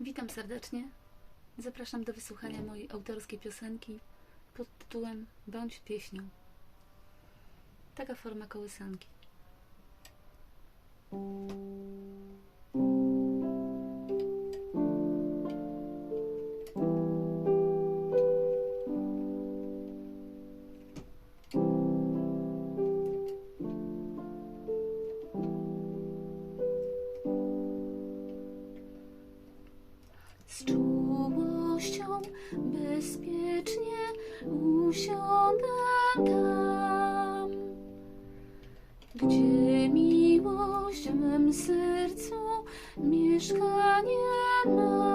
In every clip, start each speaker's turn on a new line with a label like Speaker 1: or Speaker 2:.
Speaker 1: Witam serdecznie. Zapraszam do wysłuchania mojej autorskiej piosenki pod tytułem Bądź pieśnią. Taka forma kołysanki. Z czułością bezpiecznie usiądę tam, gdzie miłość w mym sercu mieszkanie ma.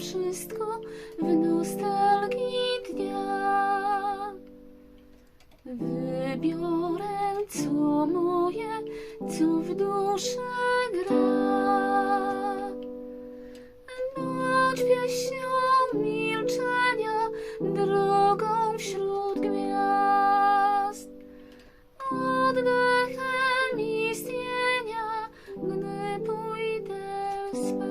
Speaker 1: Wszystko w nostalgii dnia. Wybiorę, co moje, co w duszy gra. Bądź pieśnią milczenia, drogą wśród gwiazd. Oddechem istnienia, gdy pójdę spać.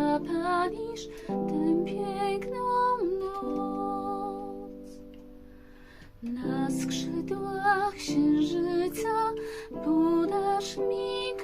Speaker 1: Zapalisz tę piękną noc. Na skrzydłach księżyca podasz mi